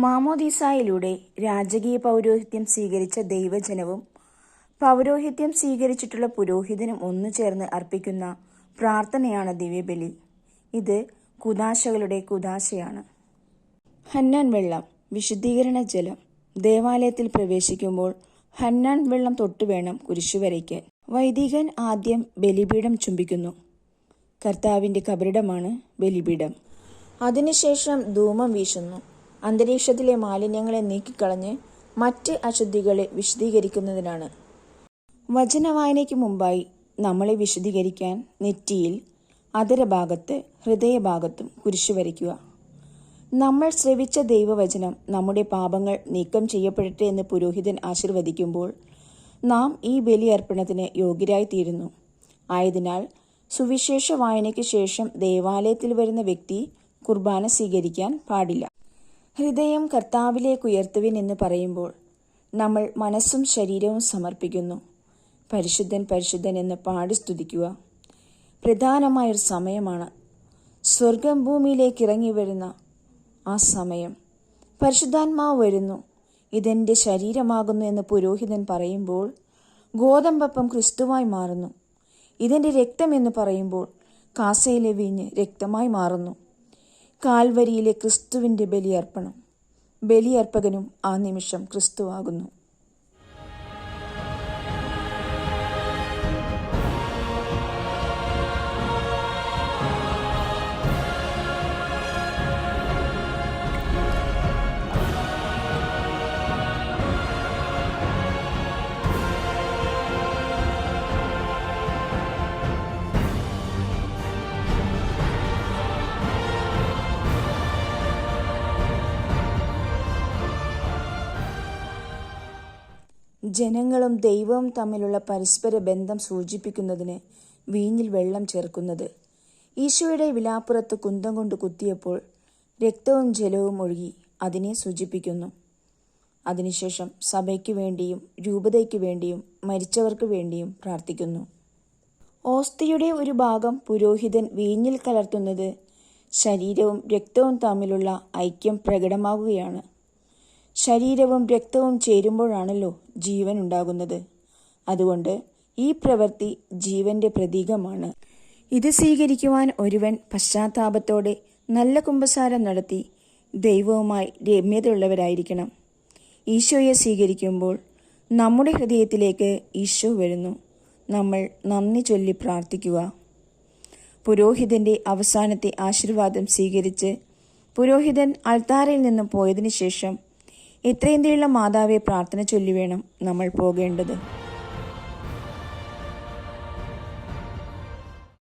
മാമോദീസായിലൂടെ രാജകീയ പൗരോഹിത്യം സ്വീകരിച്ച ദൈവജനവും പൗരോഹിത്യം സ്വീകരിച്ചിട്ടുള്ള പുരോഹിതനും ഒന്നു ചേർന്ന് അർപ്പിക്കുന്ന പ്രാർത്ഥനയാണ് ദിവ്യബലി. ഇത് കുദാശകളുടെ കുദാശയാണ്. ഹന്നാൻ വെള്ളം വിശുദ്ധീകരണ ജലം. ദേവാലയത്തിൽ പ്രവേശിക്കുമ്പോൾ ഹന്നാൻ വെള്ളം തൊട്ടു വേണം കുരിശു വരയ്ക്കാൻ വൈദികൻ ആദ്യം ബലിപീഠം ചുംബിക്കുന്നു. കർത്താവിന്റെ കബറിടമാണ് ബലിപീഠം. അതിനുശേഷം ധൂമം വീശുന്നു. അന്തരീക്ഷത്തിലെ മാലിന്യങ്ങളെ നീക്കിക്കളഞ്ഞ് മറ്റ് അശുദ്ധികളെ വിശദീകരിക്കുന്നതിനാണ്. വചനവായനയ്ക്ക് മുമ്പായി നമ്മളെ വിശദീകരിക്കാൻ നെറ്റിയിൽ അതരഭാഗത്ത് ഹൃദയഭാഗത്തും കുരിശു വരയ്ക്കുക. നമ്മൾ ശ്രവിച്ച ദൈവവചനം നമ്മുടെ പാപങ്ങൾ നീക്കം ചെയ്യപ്പെടട്ടെ എന്ന് പുരോഹിതൻ ആശീർവദിക്കുമ്പോൾ നാം ഈ ബലിയർപ്പണത്തിന് യോഗ്യരായി തീരുന്നു ആയതിനാൽ സുവിശേഷ വായനയ്ക്ക് ശേഷം ദേവാലയത്തിൽ വരുന്ന വ്യക്തി കുർബാന സ്വീകരിക്കാൻ പാടില്ല. ഹൃദയം കർത്താവിലേക്ക് ഉയർത്തുവിൻ എന്ന് പറയുമ്പോൾ നമ്മൾ മനസ്സും ശരീരവും സമർപ്പിക്കുന്നു. പരിശുദ്ധൻ പരിശുദ്ധൻ എന്ന് പാടി സ്തുതിക്കുക. പ്രധാനമായൊരു സമയമാണ്. സ്വർഗം ഭൂമിയിലേക്ക് ഇറങ്ങി വരുന്ന ആ സമയം. പരിശുദ്ധാത്മാവ് വരുന്നു. ഇതെന്റെ ശരീരമാകുന്നു എന്ന് പുരോഹിതൻ പറയുമ്പോൾ ഗോതമ്പപ്പം ക്രിസ്തുവായി മാറുന്നു. ഇതെന്റെ രക്തം എന്ന് പറയുമ്പോൾ കാസയിലെ വീഞ്ഞ് രക്തമായി മാറുന്നു. കാൽവരിയിലെ ക്രിസ്തുവിന്റെ ബലിയർപ്പണം. ബലിയർപ്പകനും ആ നിമിഷം ക്രിസ്തുവാകുന്നു. ജനങ്ങളും ദൈവവും തമ്മിലുള്ള പരസ്പര ബന്ധം സൂചിപ്പിക്കുന്നതിന് വീഞ്ഞിൽ വെള്ളം ചേർക്കുന്നത്. ഈശോയുടെ വിലാപ്പുറത്ത് കുന്തം കൊണ്ട് കുത്തിയപ്പോൾ രക്തവും ജലവും ഒഴുകി അതിനെ സൂചിപ്പിക്കുന്നു. അതിനുശേഷം സഭയ്ക്ക് വേണ്ടിയും രൂപതയ്ക്ക് വേണ്ടിയും മരിച്ചവർക്ക് വേണ്ടിയും പ്രാർത്ഥിക്കുന്നു. ഓസ്തിയുടെ ഒരു ഭാഗം പുരോഹിതൻ വീഞ്ഞിൽ കലർത്തുന്നത് ശരീരവും രക്തവും തമ്മിലുള്ള ഐക്യം പ്രകടമാകുകയാണ്. ശരീരവും രക്തവും ചേരുമ്പോഴാണല്ലോ ജീവൻ ഉണ്ടാകുന്നത്. അതുകൊണ്ട് ഈ പ്രവൃത്തി ജീവന്റെ പ്രതീകമാണ്. ഇത് സ്വീകരിക്കുവാൻ ഒരുവൻ പശ്ചാത്താപത്തോടെ നല്ല കുമ്പസാരം നടത്തി ദൈവവുമായി രമ്യതയുള്ളവരായിരിക്കണം. ഈശോയെ സ്വീകരിക്കുമ്പോൾ നമ്മുടെ ഹൃദയത്തിലേക്ക് ഈശോ വരുന്നു. നമ്മൾ നന്ദി ചൊല്ലി പ്രാർത്ഥിക്കുക. പുരോഹിതന്റെ അവസാനത്തെ ആശീർവാദം സ്വീകരിച്ച് പുരോഹിതൻ അൾത്താരയിൽ നിന്നും പോയതിനു ശേഷം എത്രയും മാതാവെ പ്രാർത്ഥന ചൊല്ലി വേണം നമ്മൾ പോകേണ്ടത്.